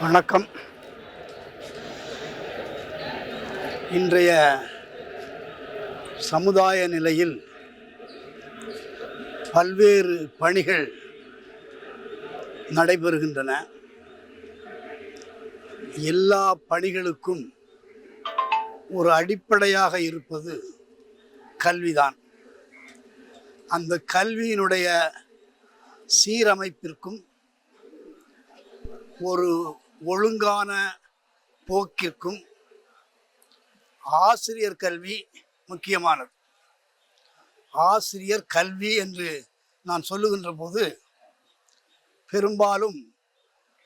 வணக்கம். இன்றைய சமுதாய நிலையில் பல்வேறு பணிகள் நடைபெறுகின்றன. எல்லா பணிகளுக்கும் ஒரு அடிப்படையாக இருப்பது கல்விதான். அந்த கல்வியினுடைய சீரமைப்பிற்கும் ஒரு ஒழுங்கான போக்கிற்கும் ஆசிரியர் கல்வி முக்கியமானது. ஆசிரியர் கல்வி என்று நான் சொல்லுகின்ற போது பெரும்பாலும்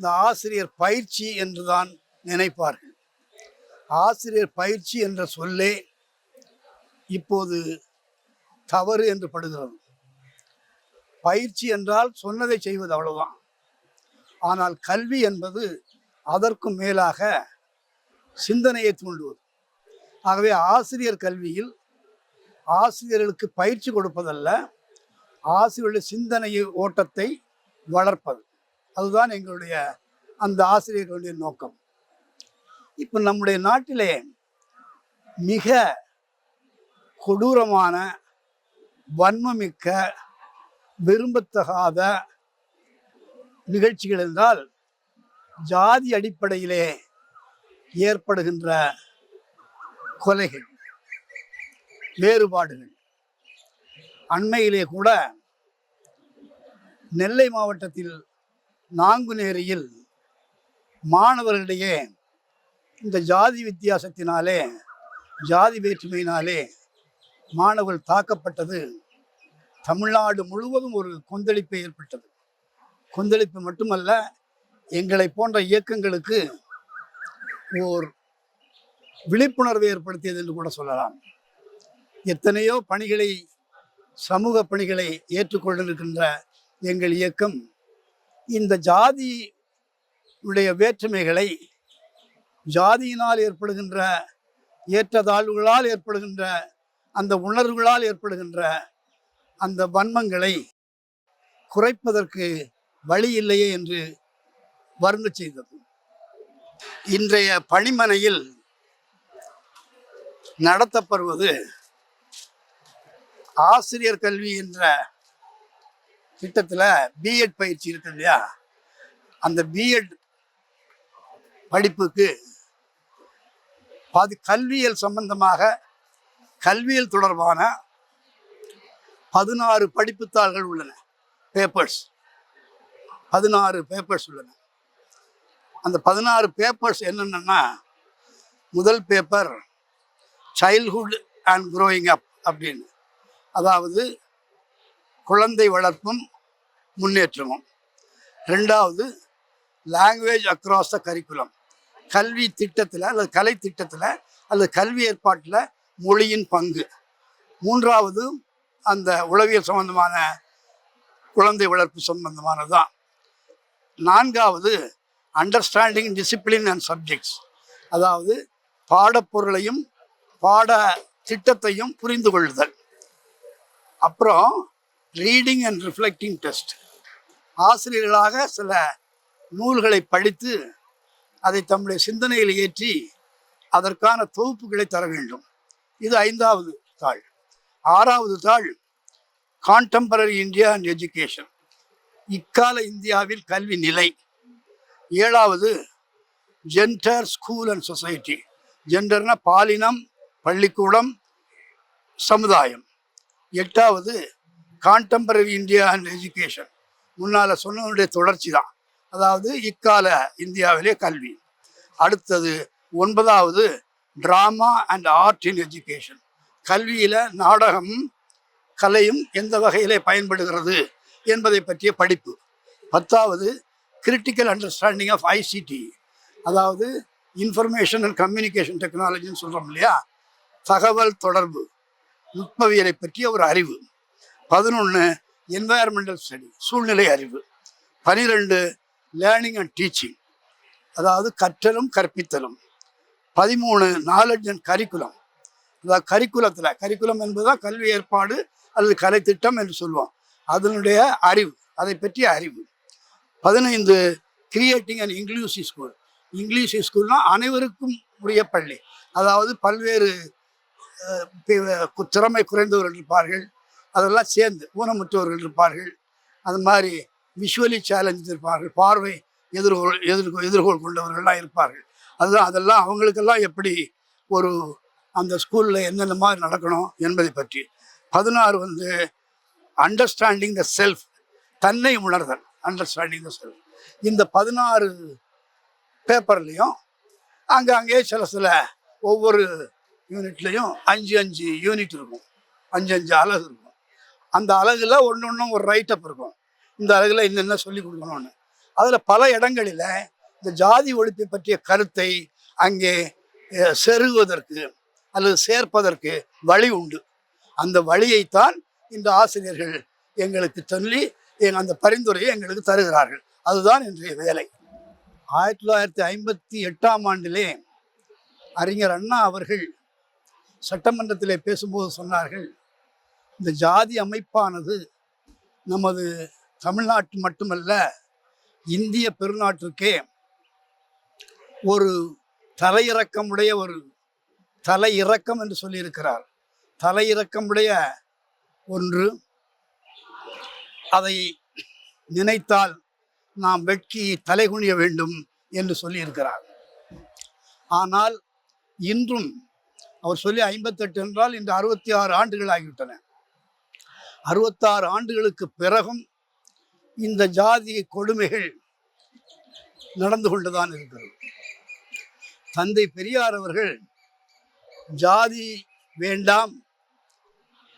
இந்த ஆசிரியர் பயிற்சி என்று தான் நினைப்பார்கள். ஆசிரியர் பயிற்சி என்ற சொல்லே இப்போது தவறு என்று படுகிறது. பயிற்சி என்றால் சொன்னதை செய்வது அவ்வளவுதான். ஆனால் கல்வி என்பது அதற்கும் மேலாக சிந்தனையை தூண்டுவது. ஆகவே ஆசிரியர் கல்வியில் ஆசிரியர்களுக்கு பயிற்சி கொடுப்பதல்ல ஆசிரியர்களுடைய சிந்தனையை ஓட்டத்தை வளர்ப்பது. அதுதான் எங்களுடைய அந்த ஆசிரியர்களுடைய நோக்கம். இப்போ நம்முடைய நாட்டிலே மிக கொடூரமான வன்மமிக்க விரும்பத்தகாத நிகழ்ச்சிகள் என்றால் ஜாதி அடிப்படையிலே ஏற்படுகின்ற கொலைகள் வேறுபாடுகள். அண்மையிலே கூட நெல்லை மாவட்டத்தில் நாங்குநேரியில் மாணவர்களிடையே இந்த ஜாதி வித்தியாசத்தினாலே ஜாதி வேற்றுமையினாலே மாணவர்கள் தாக்கப்பட்டது தமிழ்நாடு முழுவதும் ஒரு கொந்தளிப்பு ஏற்பட்டது. கொந்தளிப்பு மட்டுமல்ல எங்களை போன்ற இயக்கங்களுக்கு ஓர் விழிப்புணர்வை ஏற்படுத்தியது என்று கூட சொல்லலாம். எத்தனையோ பணிகளை சமூக பணிகளை ஏற்றுக்கொண்டிருக்கின்ற எங்கள் இயக்கம் இந்த ஜாதி உடைய வேற்றுமைகளை ஜாதியினால் ஏற்படுகின்ற ஏற்றத்தாழ்வுகளால் ஏற்படுகின்ற அந்த உணர்வுகளால் ஏற்படுகின்ற அந்த வன்மங்களை குறைப்பதற்கு வழி இல்லையே என்று வருந்த செய்தது. இன்றைய பணிமனையில் நடத்தப்படுவது ஆசிரியர் கல்வி என்ற திட்டத்தில் பிஎட் பயிற்சி இருக்கு இல்லையா? அந்த பிஎட் படிப்புக்கு பாதி கல்வியல் சம்பந்தமாக கல்வியல் தொடர்பான பதினாறு படிப்புத்தாள்கள் உள்ளன. பேப்பர்ஸ் பதினாறு பேப்பர்ஸ் உள்ளன. அந்த பதினாறு பேப்பர்ஸ் என்னென்னா முதல் paper childhood and growing up அப்படின்னு. அதாவது குழந்தை வளர்ப்பும் முன்னேற்றமும். ரெண்டாவது லாங்குவேஜ் அக்ராஸ் த கரிக்குலம் கல்வி திட்டத்தில் அல்லது கலை திட்டத்தில் அல்லது கல்வி ஏற்பாட்டில் மொழியின் பங்கு. மூன்றாவது அந்த உளவியல் சம்பந்தமான குழந்தை வளர்ப்பு சம்பந்தமானது தான் நான்காவது அண்டர்ஸ்டாண்டிங் டிசிப்ளின் அண்ட் சப்ஜெக்ட்ஸ் அதாவது பாடப்பொருளையும் பாட திட்டத்தையும் புரிந்து கொள்ளுதல் அப்புறம் ரீடிங் அண்ட் ரிஃப்ளெக்டிங் டெஸ்ட் ஆசிரியர்களாக சில நூல்களை படித்து அதை தம்முடைய சிந்தனையில் ஏற்றி அதற்கான தொகுப்புகளை தர வேண்டும். இது ஐந்தாவது தாள். ஆறாவது தாள் கான்டெம்பரரி இந்தியா அண்ட் எஜுகேஷன் இக்கால இந்தியாவில் கல்வி நிலை. ஏழாவது ஜென்டர் ஸ்கூல் அண்ட் சொசைட்டி ஜெண்டர்னா பாலினம் பள்ளிக்கூடம் சமுதாயம். எட்டாவது கான்டெம்பரரி இந்தியா அண்ட் எஜுகேஷன் முன்னால் சொன்னவனுடைய தொடர்ச்சி தான். அதாவது இக்கால இந்தியாவிலே கல்வி. அடுத்தது ஒன்பதாவது drama and art in education கல்வியில் நாடகம் கலையும் எந்த வகையிலே பயன்படுகிறது என்பதை பற்றிய படிப்பு. பத்தாவது கிரிட்டிக்கல் அண்டர்ஸ்டாண்டிங் ஆஃப் ஐசிடி அதாவது இன்ஃபர்மேஷன் அண்ட் கம்யூனிகேஷன் டெக்னாலஜின்னு சொல்கிறோம் இல்லையா? தகவல் தொடர்பு நுட்பவியலை பற்றிய ஒரு அறிவு. பதினொன்று என்வாயர்மெண்டல் ஸ்டடி சூழ்நிலை அறிவு. பனிரெண்டு லேர்னிங் அண்ட் டீச்சிங் அதாவது கற்றலும் கற்பித்தலும். பதிமூணு நாலெட்ஜ் அண்ட் கரிக்குலம் அதாவது கரிக்குலத்தில் கரிக்குலம் என்பதுதான் கல்வி ஏற்பாடு அல்லது கலைத்திட்டம் என்று சொல்லுவோம். அதனுடைய அறிவு அதை பற்றிய அறிவு. பதினைந்து creating and inclusive school English ஸ்கூல்னா அனைவருக்கும் உரிய பள்ளி. அதாவது பல்வேறு திறமை குறைந்தவர்கள் இருப்பார்கள். அதெல்லாம் சேர்ந்து ஊனமுற்றவர்கள் இருப்பார்கள். அது மாதிரி விஷுவலி சேலஞ்ச் இருப்பார்கள். பார்வை எதிர்கோள் எதிர்கோ எதிர்கோள் கொண்டவர்கள்லாம் இருப்பார்கள். அதுதான் அதெல்லாம் அவங்களுக்கெல்லாம் எப்படி ஒரு அந்த ஸ்கூலில் என்னென்ன மாதிரி நடக்கணும் என்பதை பற்றி. பதினாறு வந்து அண்டர்ஸ்டாண்டிங் த செல்ஃப் தன்னை உணர்தல். அண்டர்ஸ்டாண்டிங் த இந்த பதினாறு பேப்பர்லேயும் அங்கங்கே சில சில ஒவ்வொரு யூனிட்லேயும் அஞ்சு அஞ்சு யூனிட் இருக்கும். அஞ்சு அஞ்சு அலகு இருக்கும். அந்த அலகுல ஒன்று ஒன்றும் ஒரு ரைட்டப் இருக்கும். இந்த அலகுல என்னென்ன சொல்லி கொடுக்கணும்னு. அதில் பல இடங்களில் இந்த ஜாதி ஒழிப்பை பற்றிய கருத்தை அங்கே செருகுவதற்கு அல்லது சேர்ப்பதற்கு வழி உண்டு. அந்த வழியைத்தான் இந்த ஆசிரியர்கள் எங்களுக்கு சொல்லி எங்கள் அந்த பரிந்துரையை எங்களுக்கு தருகிறார்கள். அதுதான் இன்றைய வேலை. ஆயிரத்தி தொள்ளாயிரத்தி ஐம்பத்தி எட்டாம் ஆண்டிலே அறிஞர் அண்ணா அவர்கள் சட்டமன்றத்திலே பேசும்போது சொன்னார்கள் இந்த ஜாதி அமைப்பானது நமது தமிழ்நாட்டு மட்டுமல்ல இந்திய பெருநாட்டிற்கே ஒரு தலையிறக்கமுடைய ஒரு தலையிறக்கம் என்று சொல்லியிருக்கிறார். தலையிறக்கமுடைய ஒன்று அதை நினைத்தால் நாம் வெட்கி தலைகுனிய வேண்டும் என்று சொல்லியிருக்கிறார். ஆனால் இன்றும் அவர் சொல்லி ஐம்பத்தெட்டு என்றால் இன்று அறுபத்தி ஆறு ஆண்டுகள் ஆகிவிட்டன. அறுபத்தாறு ஆண்டுகளுக்கு பிறகும் இந்த ஜாதி கொடுமைகள் நடந்து கொண்டுதான் இருக்கிறது. தந்தை பெரியார் அவர்கள் ஜாதி வேண்டாம்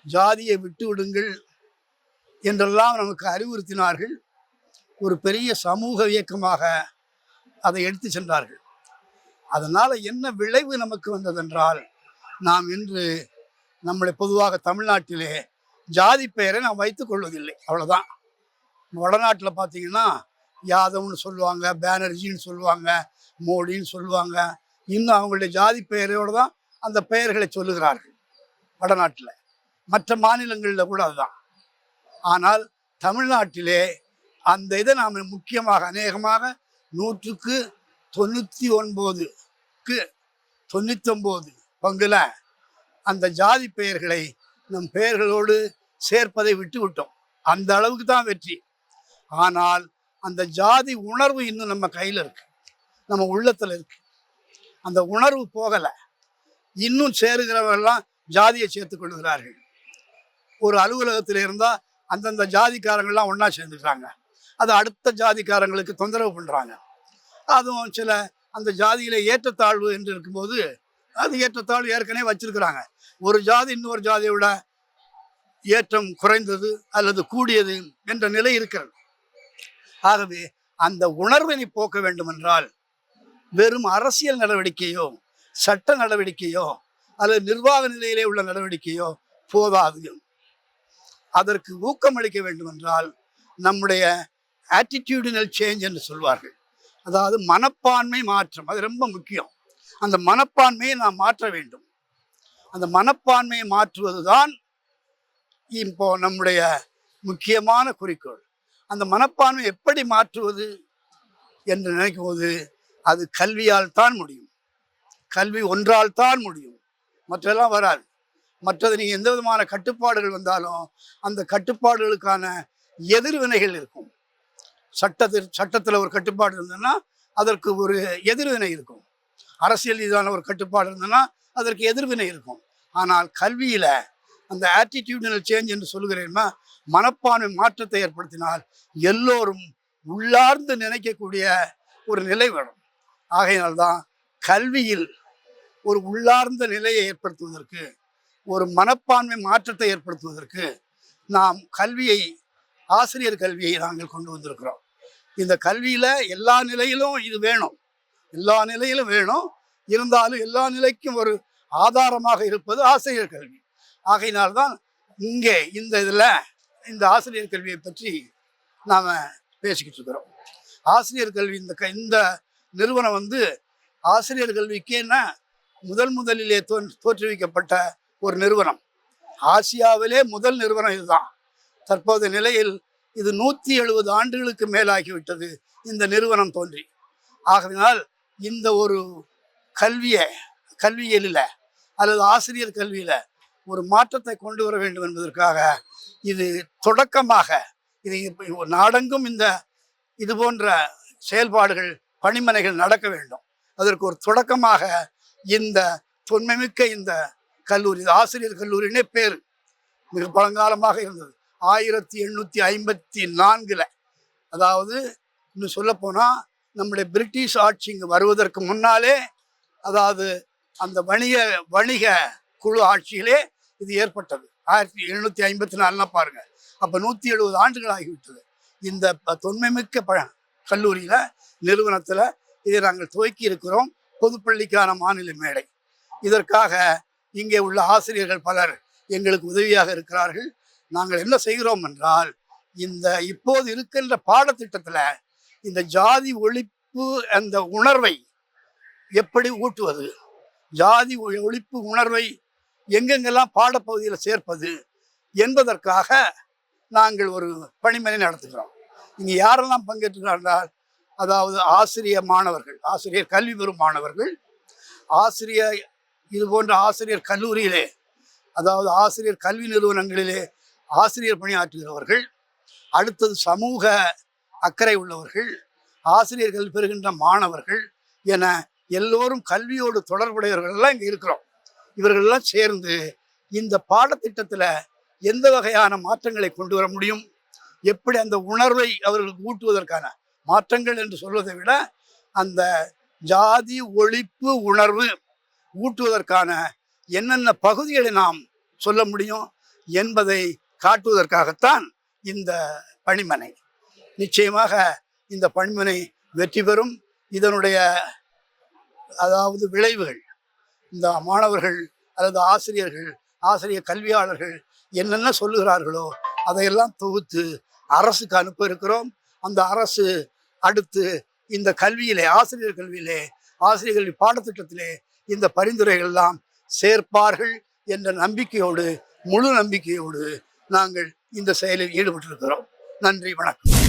ஜாதியை விட்டு விடுங்கள் என்றெல்லாம் நமக்கு அறிவுறுத்தினார்கள். ஒரு பெரிய சமூக இயக்கமாக அதை எடுத்து சென்றார்கள். அதனால் என்ன விளைவு நமக்கு வந்ததென்றால் நாம் இன்று நம்மளை பொதுவாக தமிழ்நாட்டிலே ஜாதி பெயரை நாம் வைத்துக் கொள்வதில்லை. அவ்வளோதான் வடநாட்டில் பார்த்தீங்கன்னா யாதவ்னு சொல்லுவாங்க பேனர்ஜின்னு சொல்லுவாங்க மோடின்னு சொல்லுவாங்க. இன்னும் அவங்களுடைய ஜாதி பெயரோடு தான் அந்த பெயர்களை சொல்லுகிறார்கள் வடநாட்டில். மற்ற மாநிலங்களில் கூட அதுதான். ஆனால் தமிழ்நாட்டிலே அந்த இதை நாம் முக்கியமாக அநேகமாக நூற்றுக்கு தொண்ணூற்றி ஒன்பதுக்கு தொண்ணூத்தொம்பது பங்குல அந்த ஜாதி பெயர்களை நம் பெயர்களோடு சேர்ப்பதை விட்டு விட்டோம். அந்த அளவுக்கு தான் வெற்றி. ஆனால் அந்த ஜாதி உணர்வு இன்னும் நம்ம கையில் இருக்கு. நம்ம உள்ளத்தில் இருக்கு. அந்த உணர்வு போகலை. இன்னும் சேருகிறவர்கள்லாம் ஜாதியை சேர்த்துக் கொள்கிறார்கள். ஒரு அலுவலகத்தில் இருந்தால் அந்தந்த ஜாதிக்காரங்கள்லாம் ஒன்றா சேர்ந்துக்கிறாங்க. அது அடுத்த ஜாதிக்காரங்களுக்கு தொந்தரவு பண்ணுறாங்க அதுவும் சில அந்த ஜாதியில் ஏற்றத்தாழ்வு என்று இருக்கும்போது அது ஏற்றத்தாழ்வு ஏற்கனவே வச்சிருக்கிறாங்க. ஒரு ஜாதி இன்னொரு ஜாதியை விட ஏற்றம் குறைந்தது அல்லது கூடியது என்ற நிலை இருக்கிறது. ஆகவே அந்த உணர்வினை போக்க வேண்டுமென்றால் வெறும் அரசியல் நடவடிக்கையோ சட்ட நடவடிக்கையோ அல்லது நிர்வாக நிலையிலே உள்ள நடவடிக்கையோ போதாது. அதற்கு ஊக்கமளிக்க வேண்டும் என்றால் நம்முடைய ஆட்டிடியூடினல் சேஞ்ச் என்று சொல்வார்கள். அதாவது மனப்பான்மை மாற்றம் அது ரொம்ப முக்கியம். அந்த மனப்பான்மையை நாம் மாற்ற வேண்டும். அந்த மனப்பான்மையை மாற்றுவது தான் இப்போ நம்முடைய முக்கியமான குறிக்கோள். அந்த மனப்பான்மை எப்படி மாற்றுவது என்று நினைக்கும் போது அது கல்வியால் தான் முடியும். கல்வி ஒன்றால் தான் முடியும். மற்றெல்லாம் வராது. மற்றது நீங்கள் எந்த விதமான கட்டுப்பாடுகள் வந்தாலும் அந்த கட்டுப்பாடுகளுக்கான எதிர்வினைகள் இருக்கும். சட்டத்தில் சட்டத்தில் ஒரு கட்டுப்பாடு இருந்ததுன்னா அதற்கு ஒரு எதிர்வினை இருக்கும். அரசியல் ரீதியான ஒரு கட்டுப்பாடு இருந்ததுன்னா அதற்கு எதிர்வினை இருக்கும். ஆனால் கல்வியில் அந்த ஆட்டிடியூடினல் சேஞ்ச் என்று சொல்லுகிறேன்னா மனப்பான்மை மாற்றத்தை ஏற்படுத்தினால் எல்லோரும் உள்ளார்ந்து நினைக்கக்கூடிய ஒரு நிலை வரும். ஆகையினால்தான் கல்வியில் ஒரு உள்ளார்ந்த நிலையை ஏற்படுத்துவதற்கு ஒரு மனப்பான்மை மாற்றத்தை ஏற்படுத்துவதற்கு நாம் கல்வியை ஆசிரியர் கல்வியை நாங்கள் கொண்டு வந்திருக்கிறோம். இந்த கல்வியில் எல்லா நிலையிலும் இது வேணும். எல்லா நிலையிலும் வேணும். இருந்தாலும் எல்லா நிலைக்கும் ஒரு ஆதாரமாக இருப்பது ஆசிரியர் கல்வி. ஆகையினால்தான் இங்கே இந்த இதில் இந்த ஆசிரியர் கல்வியை பற்றி நாம் பேசிக்கிட்டு இருக்கிறோம். ஆசிரியர் கல்வி இந்த க இந்த நிறுவனம் வந்து ஆசிரியர் கல்விக்கேன்னா முதல் முதலிலே தோன் தோற்றுவிக்கப்பட்ட ஒரு நிறுவனம். ஆசியாவிலே முதல் நிறுவனம் இதுதான். தற்போதைய நிலையில் இது நூற்றி எழுபது ஆண்டுகளுக்கு மேலாகிவிட்டது. இந்த நிறுவனம் தோன்றி. ஆகையினால் இந்த ஒரு கல்வியை கல்வியலில் அல்லது ஆசிரியர் கல்வியில் ஒரு மாற்றத்தை கொண்டு வர வேண்டும் என்பதற்காக இது தொடக்கமாக இது நாடெங்கும் இந்த இது போன்ற செயல்பாடுகள் பணிமனைகள் நடக்க வேண்டும். அதற்கு ஒரு தொடக்கமாக இந்த தொன்மைமிக்க இந்த கல்லூரி இந்த ஆசிரியர் கல்லூரினே பேர். மிக பழங்காலமாக இருந்தது. ஆயிரத்தி எண்ணூற்றி ஐம்பத்தி நான்கில். அதாவது இன்னும் சொல்லப்போனால் நம்முடைய பிரிட்டிஷ் ஆட்சி இங்கே வருவதற்கு முன்னாலே அதாவது அந்த வணிக வணிக குழு ஆட்சியிலே இது ஏற்பட்டது. ஆயிரத்தி எழுநூற்றி ஐம்பத்தி நாலுனா பாருங்கள் அப்போ நூற்றி எழுபது ஆண்டுகள் ஆகிவிட்டது இந்த ப- தொன்மைமிக்க ப கல்லூரியில் நிறுவனத்தில் இதை நாங்கள் துவக்கி இருக்கிறோம். பொதுப்பள்ளிக்கான மாநில மேடை. இதற்காக இங்கே உள்ள ஆசிரியர்கள் பலர் எங்களுக்கு உதவியாக இருக்கிறார்கள். நாங்கள் என்ன செய்கிறோம் என்றால் இந்த இப்போது இருக்கின்ற பாடத்திட்டத்தில் இந்த ஜாதி ஒழிப்பு அந்த உணர்வை எப்படி ஊட்டுவது? ஜாதி ஒ- ஒழிப்பு உணர்வை எங்கெங்கெல்லாம் பாடப்பகுதியில் சேர்ப்பது என்பதற்காக நாங்கள் ஒரு பணிமனை நடத்துகிறோம். இங்கே யாரெல்லாம் பங்கேற்றுகிறார்கள்? அதாவது ஆசிரிய மாணவர்கள் ஆசிரியர் கல்வி பெறும் மாணவர்கள் ஆசிரியர் இது போன்ற ஆசிரியர் கல்லூரியிலே அதாவது ஆசிரியர் கல்வி நிறுவனங்களிலே ஆசிரியர் பணியாற்றுகிறவர்கள் அடுத்தது சமூக அக்கறை உள்ளவர்கள் ஆசிரியர்கள் பெறுகின்ற மாணவர்கள் என எல்லோரும் கல்வியோடு தொடர்புடையவர்கள் எல்லாம் இங்கே இருக்கிறோம். இவர்களெல்லாம் சேர்ந்து இந்த பாடத்திட்டத்தில் எந்த வகையான மாற்றங்களை கொண்டு வர முடியும்? எப்படி அந்த உணர்வை அவர்களுக்கு ஊட்டுவதற்கான மாற்றங்கள் என்று சொல்வதை விட அந்த ஜாதி ஒழிப்பு உணர்வு ஊட்டுவதற்கான என்னென்ன பகுதிகளை நாம் சொல்ல முடியும் என்பதை காட்டுவதற்காகத்தான் இந்த பணிமனை. நிச்சயமாக இந்த பணிமனை வெற்றி பெறும். இதனுடைய அதாவது விளைவுகள் இந்த மாணவர்கள் அல்லது ஆசிரியர்கள் ஆசிரியர் கல்வியாளர்கள் என்னென்ன சொல்லுகிறார்களோ அதையெல்லாம் தொகுத்து அரசுக்கு அனுப்ப இருக்கிறோம். அந்த அரசு அடுத்து இந்த கல்வியிலே ஆசிரியர் கல்வியிலே ஆசிரியர் கல்வி பாடத்திட்டத்திலே இந்த பரிந்துரைகள் எல்லாம் சேர்ப்பார்கள் என்ற நம்பிக்கையோடு முழு நம்பிக்கையோடு நாங்கள் இந்த செயலில் ஈடுபட்டிருக்கிறோம். நன்றி வணக்கம்.